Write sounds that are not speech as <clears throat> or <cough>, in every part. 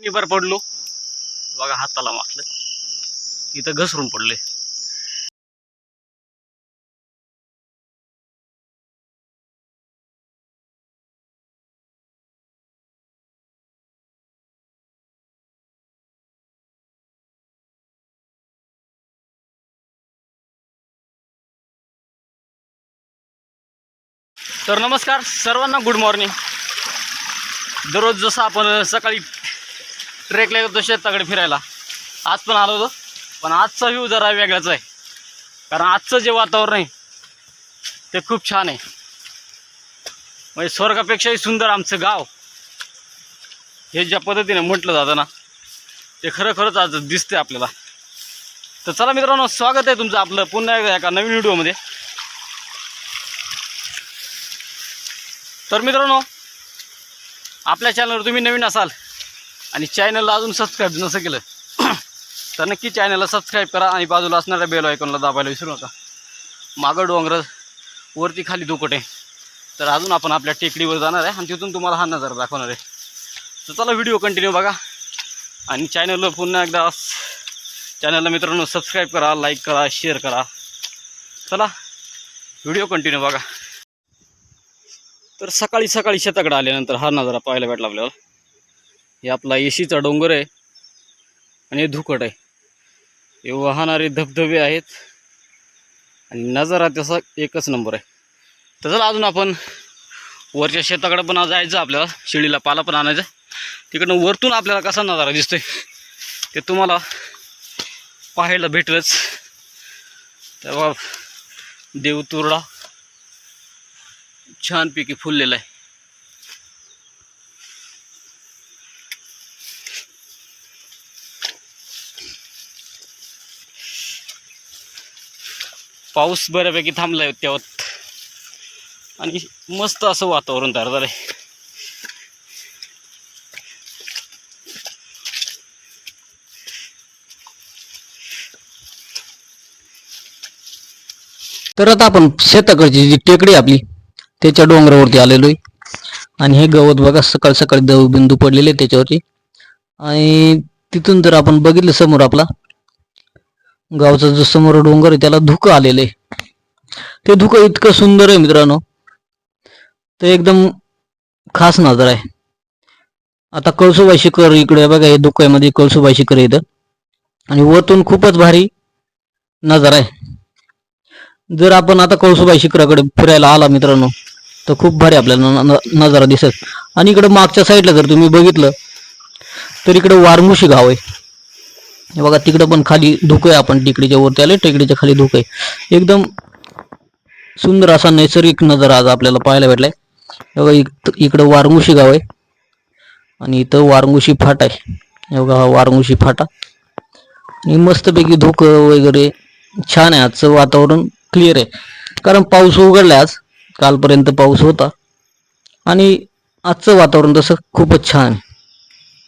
निभार पडलो. बघा हाताला माखलं. इथं घसरून पडले. तर नमस्कार सर्वांना गुड मॉर्निंग दररोज जसं आपण सकाळी ट्रेकला येतो शेताकडे फिरायला. आज पण आलो होतो पण आजचा व्ह्यू जरा वेगळाच आहे. कारण आजचं जे वातावरण आहे ते खूप छान आहे. म्हणजे स्वर्गापेक्षाही सुंदर आमचं गाव. हे ज्या पद्धतीने म्हटलं जातं ना ते खरं खरंच आज दिसते आपल्याला. तर चला मित्रांनो स्वागत आहे तुमचं आपलं पुन्हा एकदा एका नवीन व्हिडिओमध्ये तर मित्रांनो आपल्या चॅनलवर तुम्ही नवीन असाल आणि चॅनलला अजून सबस्क्राईब नसं केलं <clears throat> तर नक्की चॅनलला सबस्क्राईब करा आणि बाजूला असणाऱ्या बेल आयकॉनला दाबायला विसरू नका. मागं डोंगर वरती खाली दुकट आहे तर अजून आपण आपल्या टेकडीवर जाणार आहे आणि तिथून तुम्हाला हा नजारा दाखवणार आहे. तर चला व्हिडिओ कंटिन्यू बघा. आणि चॅनलला पुन्हा एकदा चॅनलला मित्रांनो सबस्क्राईब करा लाईक करा शेअर करा. चला व्हिडिओ कंटिन्यू बघा. तर सकाळी सकाळी शेताकडे आल्यानंतर हा नजारा पाहायला भेटला आपल्याला. हे आपला येशीचा डोंगर आहे आणि हे धुकट आहे. हे वाहणारे धबधबे आहेत आणि नजारा तसा एकच नंबर आहे. तर चला अजून आपण वरच्या शेताकडे पण जायचं आपल्याला शिडीला पाला पण आणायचा. तिकडनं वरतून आपल्याला कसा नजारा दिसतोय ते तुम्हाला पाहायला भेटलंच. तेव्हा देवतुरडा छानपैकी फुललेला आहे. पाऊस बऱ्यापैकी थांबलाय तेव्हा. आणि मस्त असं वातावरण तयार झालंय. तर आता आपण शेताकडची जी टेकडी आपली त्याच्या डोंगरावरती आलेलो आहे आणि हे गवत बघा सकाळ सकाळी दव बिंदू पडलेले त्याच्यावरती. आणि तिथून जर आपण बघितलं समोर आपला. गावचा जो समोर डोंगर आहे त्याला धुकं आलेलं आहे. ते धुकं इतकं सुंदर आहे मित्रांनो. ते एकदम खास नजर आहे. आता कळसुबाई शिखर इकडे बघा हे धुक्यामध्ये कळसुबाई शिखर इथं. आणि वरतून खूपच भारी नजर आहे. जर आपण आता कळसुबाई शिखराकडे फिरायला आला मित्रांनो तर खूप भारी आपल्याला न- नजारा दिसत. आणि इकडे मागच्या साईडला जर तुम्ही बघितलं तर इकडे वारमुशी गाव आहे. बघा तिकडे पण खाली धुकं आहे आपण. टेकडीच्या वरती आले टेकडीच्या खाली धुकं आहे. एकदम सुंदर असा नैसर्गिक नजर आज आपल्याला पाहायला भेटलाय. बघा इकडं वारंगुशी गाव आहे. आणि इथं वारंगुशी फाटा आहे. बघा हा वारंगुशी फाटा. आणि मस्तपैकी धुकं वगैरे छान आहे. आजचं वातावरण क्लिअर आहे. कारण पाऊस उघडला आज. कालपर्यंत पाऊस होता. आणि आजचं वातावरण तसं खूपच छान आहे.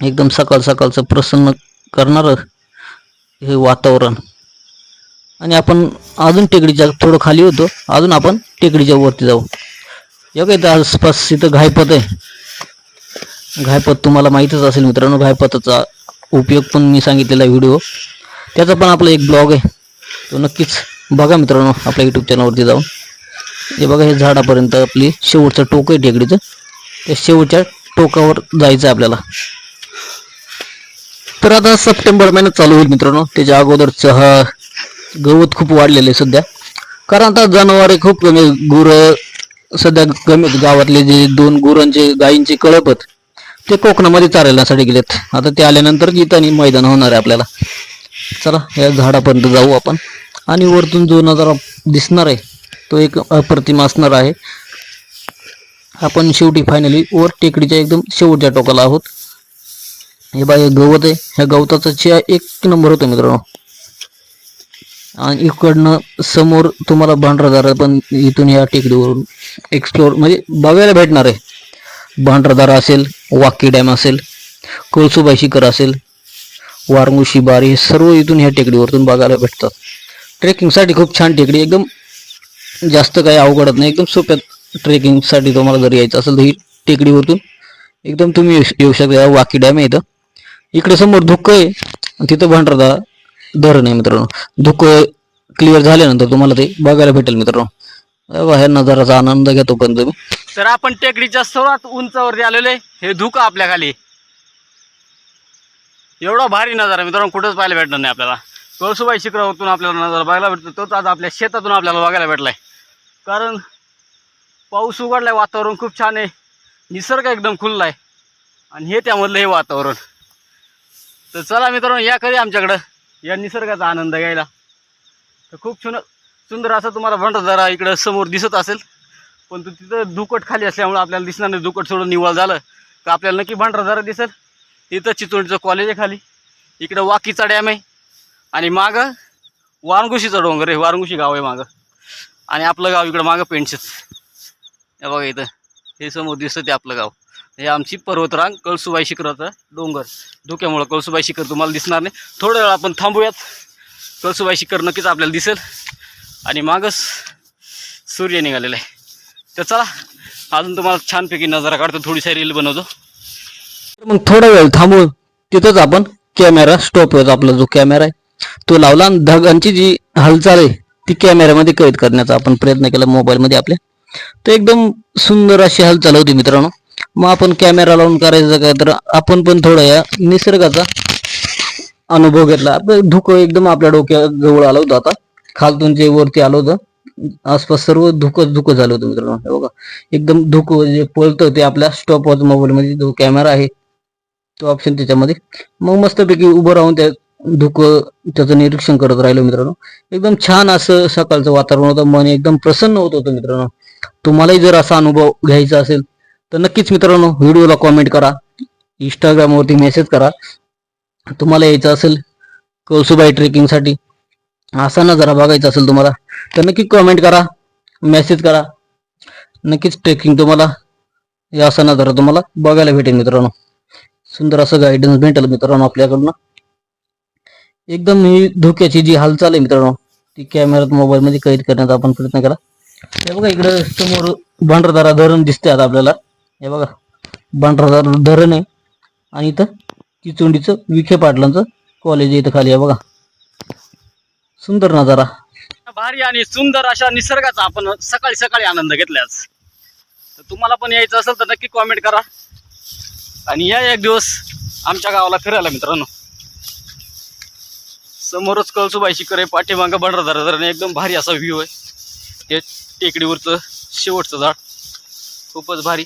एकदम सकाळ सकाळचं प्रसन्न करणारं हे वातावरण. आणि आपण अजून टेकडीच्या थोडं खाली होतो. अजून आपण टेकडीच्या वरती जाऊ. या काय इथं आसपास इथं घायपत आहे. घायपत तुम्हाला माहीतच असेल मित्रांनो घायपताचा उपयोग पण मी सांगितलेला व्हिडिओ. त्याचा पण आपला एक ब्लॉग आहे. तो नक्कीच बघा मित्रांनो आपल्या यूट्यूब चॅनलवरती जाऊन. हे बघा हे झाडापर्यंत आपली शेवटचं टोक आहे टेकडीचं. त्या शेवटच्या टोकावर जायचं आहे आपल्याला. तर आता सप्टेंबर महिन्यात चालू होईल मित्रांनो. त्याच्या अगोदर चहा गवत खूप वाढलेलं आहे सध्या. कारण आता जनावरे खूप कमी गुरं सध्या कमी आहेत. गावातले जे दोन गुरांचे गायींचे कळपत ते कोकणामध्ये चालण्यासाठी गेलेत. आता ते आल्यानंतर जितानी आणि मैदान होणार आहे आपल्याला. चला या झाडापर्यंत जाऊ आपण. आणि वरतून जो नजारा दिसणार आहे तो एक अप्रतिम असणार आहे. आपण शेवटी फायनली वर टेकडीच्या एकदम शेवटच्या टोकाला आहोत. हे बाय गवत आहे. ह्या गवताचा चिया एक नंबर होतो मित्रांनो. आणि इकडनं समोर तुम्हाला भांडरादारा पण इथून या टेकडीवरून एक्सप्लोर म्हणजे बघायला भेटणार आहे. भांडरादारा असेल वाकी डॅम असेल कळसुबाई शिखर असेल वारंगुशी बारी हे सर्व इथून ह्या टेकडीवरतून बघायला भेटतात. ट्रेकिंगसाठी खूप छान टेकडी एकदम जास्त काही अवघडत नाही. एकदम सोप्या ट्रेकिंगसाठी तुम्हाला जर यायचं असेल तर ही टेकडीवरतून एकदम तुम्ही येऊ येऊ शकता. वाकी डॅम आहे इथं. इकडे समोर धुकं आहे. तिथं भांडारदा धरण आहे मित्रांनो. धुकं क्लिअर झाल्यानंतर तुम्हाला ते बघायला भेटेल मित्रांनो. हे ह्या नजाराचा आनंद घेतो पण तुम्ही. तर आपण टेकडीच्या सर्वात उंचावरती आलेलो आहे. हे धुकं आपल्या खाली. एवढा भारी नजारा मित्रांनो कुठंच पाहायला भेटणार नाही आपल्याला. कळसुबाई शिखरावरतून आपल्याला नजारा बघायला भेटतो. तोच आज आपल्या शेतातून आपल्याला बघायला भेटलाय. कारण पाऊस उघडलाय वातावरण खूप छान आहे. निसर्ग एकदम खुल्ला आहे आणि हे त्यामधलं हे वातावरण. तर चला मित्रांनो या करी आमच्याकडं. या निसर्गाचा आनंद घ्यायला. तर खूप सुन सुंदर असं तुम्हाला भंडारदारा इकडं समोर दिसत असेल. पण तू तिथं दुकट खाली असल्यामुळं आपल्याला दिसणार नाही. दुकट सोडून निवळ झालं का आपल्याला नक्की भंडारदारा दिसेल. तिथं चितोडीचं कॉलेज आहे खाली. इकडं वाकीचा डॅम आहे. आणि मागं वारंगुशीचा डोंगर आहे. वारंगुशी गाव आहे मागं. आणि आपलं गाव इकडं मागं पेंटशेच हे बघा इथं. हे समोर दिसतं ते आपलं गाव. हे आमची पर्वतरांग कळसुबाई शिखराचा डोंगर. धुक्यामुळं कळसुबाई शिखर तुम्हाला दिसणार नाही. थोड्या वेळ आपण थांबूयात. कळसुबाई शिखर नक्कीच आपल्याला दिसेल. आणि मागच सूर्य निघालेला आहे. तर चला अजून तुम्हाला छानपैकी नजारा काढतो. थोडीशी रील बनवतो. मग थोडा वेळ थांबून तिथंच आपण कॅमेरा स्टॉप होतो. आपला जो कॅमेरा आहे तो लावला आणि ढगांची जी हालचाल आहे ती कॅमेऱ्यामध्ये कैद करण्याचा आपण प्रयत्न केला मोबाईलमध्ये आपल्या. तर एकदम सुंदर अशी हालचाल होती मित्रांनो. मग आपण कॅमेरा लावून करायचं काय? तर आपण पण थोडा या निसर्गाचा अनुभव घेतला. धुकं एकदम आपल्या डोक्या जवळ आलं होतं आता. खालतून जे वरती आलं होतं आसपास सर्व धुकं धुकं झालं होतं मित्रांनो. हे बघा एकदम धुकं जे पळतं ते आपल्या स्टॉप वॉच मोबाईल मध्ये जो कॅमेरा आहे तो ऑप्शन त्याच्यामध्ये. मग मस्तपैकी उभं राहून त्या धुकं त्याचं निरीक्षण करत राहिलो मित्रांनो. एकदम छान असं सकाळचं वातावरण होतं. मन एकदम प्रसन्न होत होतं मित्रांनो. तुम्हालाही जर असा अनुभव घ्यायचा असेल तर नक्कीच मित्रांनो व्हिडिओला कॉमेंट करा इंस्टाग्रामवरती मेसेज करा. तुम्हाला यायचं असेल कळसुबाई ट्रेकिंगसाठी असा जरा बघायचं असेल तुम्हाला तर नक्की कॉमेंट करा मेसेज करा. नक्कीच ट्रेकिंग तुम्हाला या असा जरा तुम्हाला बघायला भेटेल मित्रांनो. सुंदर असं गायडन्स भेटेल मित्रांनो आपल्याकडनं. एकदम ही धोक्याची जी हालचाल आहे मित्रांनो ती कॅमेऱ्यात मोबाईलमध्ये कैद करण्याचा आपण प्रयत्न केला हे बघा इकडं समोर भांडरदारा धरण दिसते आता आपल्याला. हे बघा भांडरदारा धरण आहे. आणि इथं चिचोंडीचं विखे पाटलांचं कॉलेज आहे इथं खाली आहे बघा. सुंदर नजारा. भारी आणि सुंदर अशा निसर्गाचा आपण सकाळी सकाळी आनंद घेतलाय तर तुम्हाला पण यायचं असेल तर नक्की कॉमेंट करा. आणि या एक दिवस आमच्या गावाला फिरायला मित्रांनो. समोरच कळसुबाई शिखर आहे पाठीमागं भंडारदारा धरण आहे. एकदम भारी असा व्ह्यू आहे. ते टेकडीवरचं शेवटचं झाड. खूपच भारी.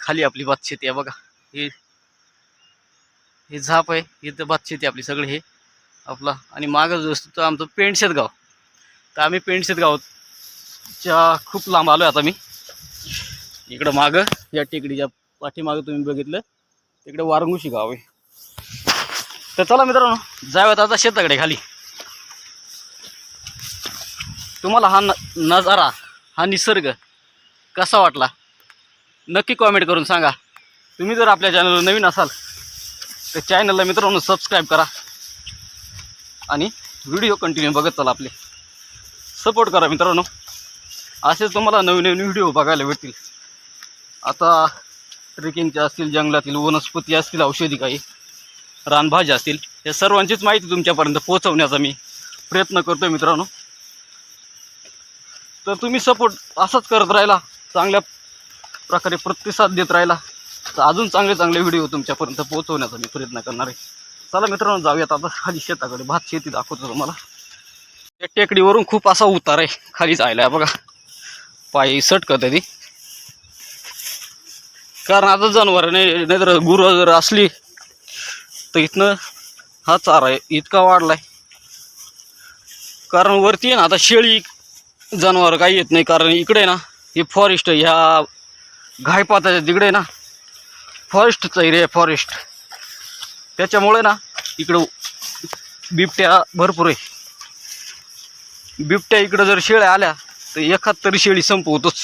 खाली आपली भात शेती आहे बघा. हे हे झाप आहे इथं भात शेती आपली सगळी हे. आपला आणि मागं जो असतो तो आमचं पेंडशेत गाव. तर आम्ही पेंडशेत गावच्या खूप लांब आलो आता मी. इकडं मागं या टेकडीच्या पाठीमागं तुम्ही बघितलं तिकडे वारंगुशी गाव आहे. तर चला मित्रांनो जाऊयात आता शेताकडे खाली. तुम्हाला हा न नजारा हा निसर्ग कसा वाटला? नक्की कॉमेंट करून सांगा. तुम्ही जर आपल्या चॅनलवर नवीन असाल तर चॅनलला मित्रांनो सबस्क्राईब करा. आणि व्हिडिओ कंटिन्यू बघत चला आपले. सपोर्ट करा मित्रांनो. असेच तुम्हाला नवीन नवीन व्हिडिओ बघायला भेटतील. आता ट्रेकिंगच्या असतील जंगलातील वनस्पती असतील औषधी काही रानभाज्या असतील या सर्वांचीच माहिती तुमच्यापर्यंत पोहोचवण्याचा मी प्रयत्न करतो मित्रांनो. तर तुम्ही सपोर्ट असाच करत राहिला चांगल्या प्रकारे प्रतिसाद देत राहिला. तर अजून चांगले चांगले व्हिडिओ तुमच्यापर्यंत पोहोचवण्याचा मी प्रयत्न करणार आहे. चला मित्रांनो जाऊयात आता खाली शेताकडे. भात शेती दाखवतो तुम्हाला. त्या टेकडीवरून खूप असा उतार आहे. खाली जायला आहे बघा. पायी सटकत ती. कारण आता जनावर नाही नाहीतर गुरं जर असली तर इथनं हा चारा आहे इतका वाढलाय. कारण वरती आहे ना आता शेळी जनावर काही येत नाही. कारण इकडे आहे ना हे फॉरेस्ट ह्या घायपाताच्या तिकडे ना. फॉरेस्टचा एरिया आहे फॉरेस्ट त्याच्यामुळे ना इकडं बिबट्या भरपूर आहे. बिबट्या इकडं जर शेळ्या आल्या तर एखाद तरी शेळी संपवतोच.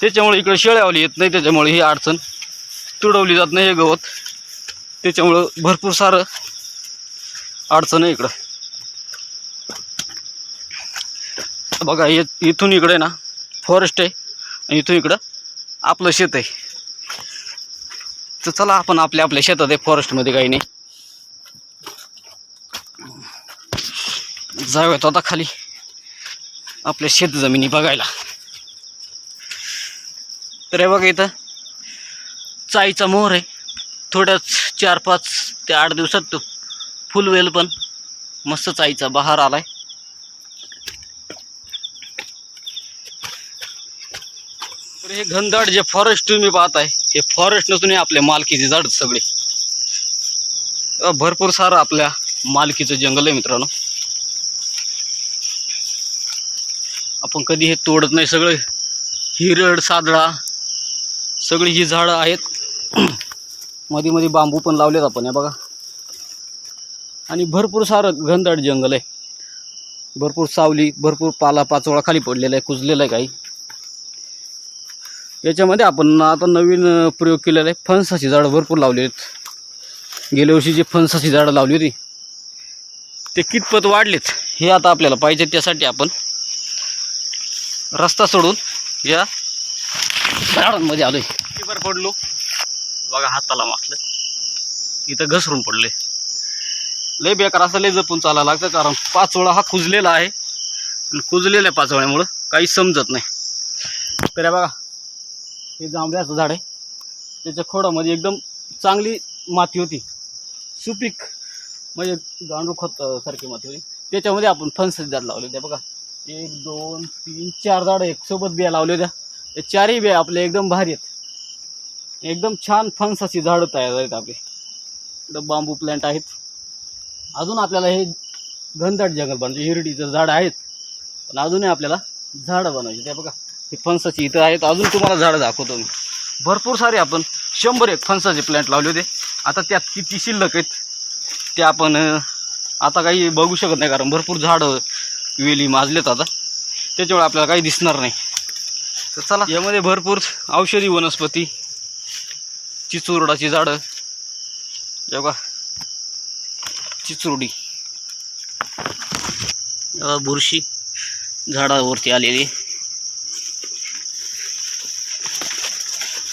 त्याच्यामुळे इकडं शेळ्यावाली येत नाही त्याच्यामुळे ही अडचण तुडवली जात नाही हे गवत. त्याच्यामुळं भरपूर सारं अडचण आहे इकडं. बघा इथून इकडे ना फॉरेस्ट आहे. आणि इथून इकडं आपलं शेत आहे. तर चला आपण आपल्या आपल्या शेतात आहे फॉरेस्टमध्ये काही नाही. जाऊयात आता खाली. आपल्या शेत जमिनी बघायला. तर हे बघा इथं चाईचा मोहर आहे. थोड्याच चार पाच ते आठ दिवसात तो फुलवेल पण मस्त चाईचा बहार आलाय. तर हे घनदाट जे फॉरेस्ट तुम्ही पाहताय हे फॉरेस्ट नसून हे आपल्या मालकीचे झाड सगळे. भरपूर सारं आपल्या मालकीचं जंगल आहे मित्रांनो. आपण कधी हे तोडत नाही सगळं हिरड सादळा सगळी ही झाडं आहेत. <clears throat> मध्ये मध्ये बांबू पण लावलेत आपण हे बघा. आणि भरपूर सारं घनदाट जंगल आहे. भरपूर सावली भरपूर पाला पाचोळा खाली पडलेला आहे कुजलेला आहे काही. याच्यामध्ये आपण आता नवीन प्रयोग केलेला आहे. फणसाची झाडं भरपूर लावली आहेत. गेल्या वर्षी जी फणसाची झाडं लावली होती ते कितपत वाढलेत हे आता आपल्याला पाहिजे त्यासाठी आपण रस्ता सोडून या झाडांमध्ये आलो किती पडलो? बघा हाताला मागलं. इथं घसरून पडले. लय बेकार असं लय जपून चालायला लागतं कारण पाचोळा हा कुजलेला आहे. कुजलेल्या पाचोळ्यामुळं काही समजत नाही. तर बघा हे जांभळ्याचं झाड आहे. त्याच्या खोडामध्ये एकदम चांगली माती होती. सुपीक म्हणजे गांडूळ खत सारखी माती होती. त्याच्यामध्ये आपण फणसाचे झाड लावले होते. बघा. एक दोन तीन चार झाडं एकसोबत बिया लावल्या होत्या. ते चारही बिया आपल्या एकदम भारी आहेत. एकदम छान फणसाची झाडं तयार आहेत आपले. इकडं बांबू प्लांट आहेत. अजून आपल्याला हे घनदाट जंगल बनवायचे. हिरडीचं झाड आहेत. पण अजूनही आपल्याला झाडं बनवायची. ते बघा. हे फणसाची इथं आहेत. अजून तुम्हाला झाडं दाखवतो मी. भरपूर सारे आपण शंभर एक फणसाचे प्लॅन्ट लावले होते. आता त्यात किती शिल्लक आहेत ते आपण आता काही बघू शकत नाही कारण भरपूर झाडं वेली माजलेत आता. त्याच्यामुळे आपल्याला काही दिसणार नाही. तर चला यामध्ये भरपूर औषधी वनस्पती चिचुरडाची झाडं हे बघा चिचुरडी. बुरशी झाडावरती आलेली हे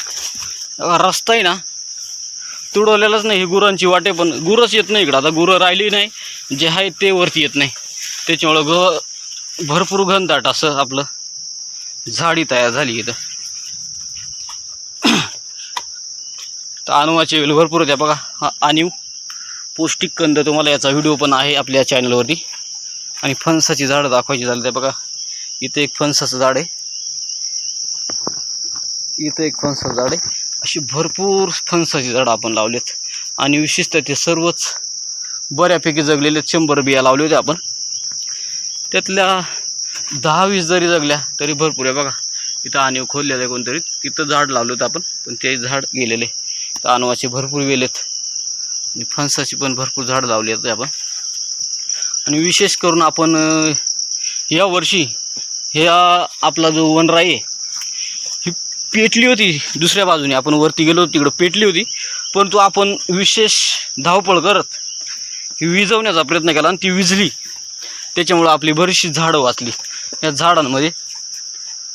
बघा रस्ता आहे ना. तुडवलेलाच नाही ही गुरांची वाटे पण गुरंच येत नाही इकडं. आता गुरं राहिली नाही जे आहे ते वरती येत नाही. त्याच्यामुळं ग भरपूर घनदाट असं आपलं झाडी तयार झाली इथं. तर अनुवाचे वेल भरपूर होत्या बघा. हा आणीव पौष्टिक कंद तुम्हाला याचा व्हिडिओ पण आहे आपल्या चॅनलवरती. आणि फणसाची झाडं दाखवायची झाली ते बघा. इथं एक फणसाचं झाड आहे. इथं एक फणसाचं झाड आहे. अशी भरपूर फणसाची झाडं आपण लावलेत. आणि विशेषतः ते सर्वच बऱ्यापैकी जगलेले आहेत. शंभर बिया लावले होते आपण. त्यातल्या दहा वीस जरी जगल्या तरी भरपूर आहे बघा. इथं आणीव खोललेलं आहे कोणतरी. तिथं झाड लावलं होतं आपण पण ते झाड गेलेले. तर आणवाचे भरपूर वेलेत आणि फणसाची पण भरपूर झाड लावली आहेत आपण. आणि विशेष करून आपण या वर्षी ह्या आपला जो वनराई आहे पेटली होती दुसऱ्या बाजूने. आपण वरती गेलो तिकडं पेटली होती. परंतु आपण विशेष धावपळ करत विजवण्याचा प्रयत्न केला आणि ती विजली. त्याच्यामुळं आपली बरीचशी झाडं वाचली. या झाडांमध्ये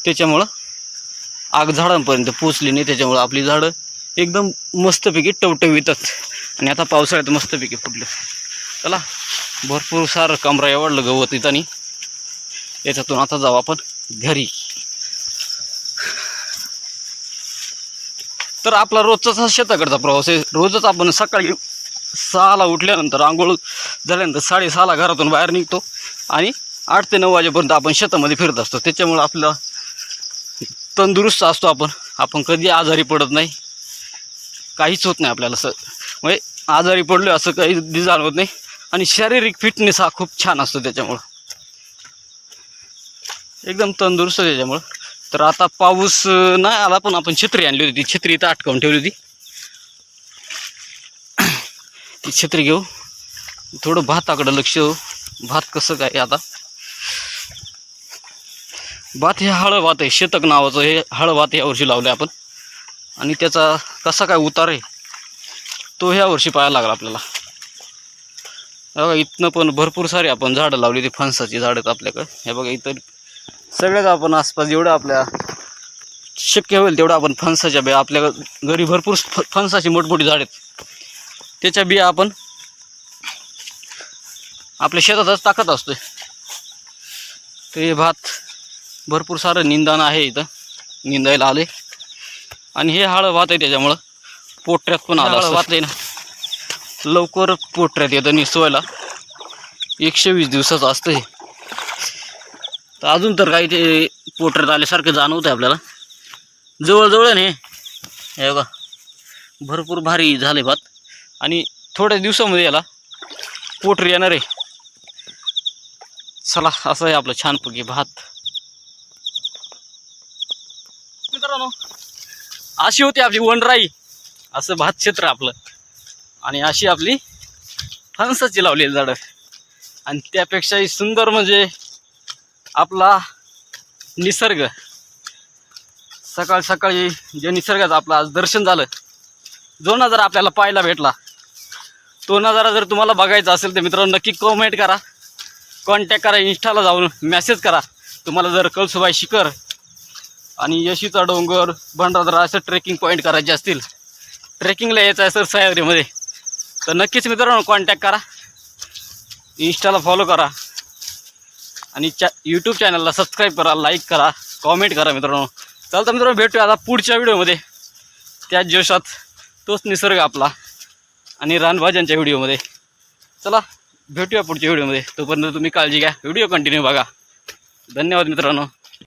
त्याच्यामुळं आग झाडांपर्यंत पोचली नाही. त्याच्यामुळं आपली झाडं एकदम मस्तपैकी टवटवीतात आणि आता पावसाळ्यात मस्तपैकी फुटले. चला भरपूर सारं कमरा एवढलं गवत इथं आणि याच्यातून आता जाऊ आपण घरी. तर आपला रोजचाच हा शेताकडचा प्रवास आहे. रोजच आपण सकाळी सहाला उठल्यानंतर आंघोळ झाल्यानंतर साडेसहाला घरातून बाहेर निघतो आणि आठ ते नऊ वाजेपर्यंत आपण शेतामध्ये फिरत असतो. त्याच्यामुळं आपलं तंदुरुस्त असतो आपण. आपण कधी आजारी पडत नाही. काहीच होत नाही आपल्याला असं. म्हणजे आजारी पडलो असं काही दि- जाणवत नाही. आणि शारीरिक फिटनेस हा खूप छान असतो त्याच्यामुळं. एकदम तंदुरुस्त त्याच्यामुळं. तर आता पाऊस नाही आला पण आपण छत्री आणली होती. ती छत्री इथं अटकावून ठेवली होती. ती छत्री घेऊ. थोडं भाताकडं लक्ष देऊ. भात कसं काय आता? भात हे हळभात आहे. शेतक नावाचं हे हळभात यावर्षी लावलं आपण. आणि त्याचा कसा काय उतार आहे तो ह्या वर्षी पाहायला लागला आपल्याला. हे बघा इथनं पण भरपूर सारी आपण झाडं लावली ती फणसाची झाडं आपल्याकडं. हे बघा इथं सगळ्याच आपण आसपास जेवढं आपल्या शक्य होईल तेवढं आपण फणसाच्या बिया आपल्या घरी भरपूर फणसाची मोठमोठी झाड आहेत. त्याच्या बिया आपण आपल्या शेतातच टाकत असतोय. तर हे भात भरपूर सारं निंदण आहे इथं. निंदायला आले आणि हे हळं भात आहे त्याच्यामुळं पोटऱ्यात पण आलं भात आहे ना? लवकर पोटऱ्यात येतं निसवायला. एकशे वीस दिवसाचं असतं हे. तर अजून तर काही ते पोटऱ्यात आल्यासारखं जाणवतं आहे आपल्याला. जवळजवळ आहे ना हे. बघा भरपूर भारी झाले भात. आणि थोड्या दिवसामध्ये याला पोटर येणार आहे. चला असं आहे आपलं छानपैकी भात. मित्रांनो अशी होती आपली वनराई. असं भात क्षेत्र आपलं. आणि अशी आपली फणसाची लावलेली झाडं. आणि त्यापेक्षाही सुंदर म्हणजे आपला निसर्ग. सकाळ सकाळी जे निसर्गाचं आपलं आज दर्शन झालं जो नजारा आपल्याला पाहायला भेटला तो नजारा जर तुम्हाला बघायचा असेल तर मित्रांनो नक्की कमेंट करा. कॉन्टॅक्ट करा इंस्टाला जाऊन मेसेज करा. तुम्हाला जर कळसुबाई शिखर आणि यशीचा डोंगर भंडारदरा असं ट्रेकिंग पॉईंट करायचे असतील ट्रेकिंगला यायचं असेल सह्याद्रीमध्ये. तर नक्कीच मित्रांनो कॉन्टॅक्ट करा. इन्स्टाला फॉलो करा. आणि चॅ यूट्यूब चॅनलला सबस्क्राईब करा लाईक करा कॉमेंट करा मित्रांनो. चालतं मित्रांनो भेटूया आता पुढच्या व्हिडिओमध्ये त्याच जोशात तोच निसर्ग आपला आणि रानभाज्यांच्या व्हिडिओमध्ये चला भेटूया पुढच्या व्हिडिओमध्ये तोपर्यंत तुम्ही काळजी घ्या. व्हिडिओ कंटिन्यू बघा. धन्यवाद मित्रांनो.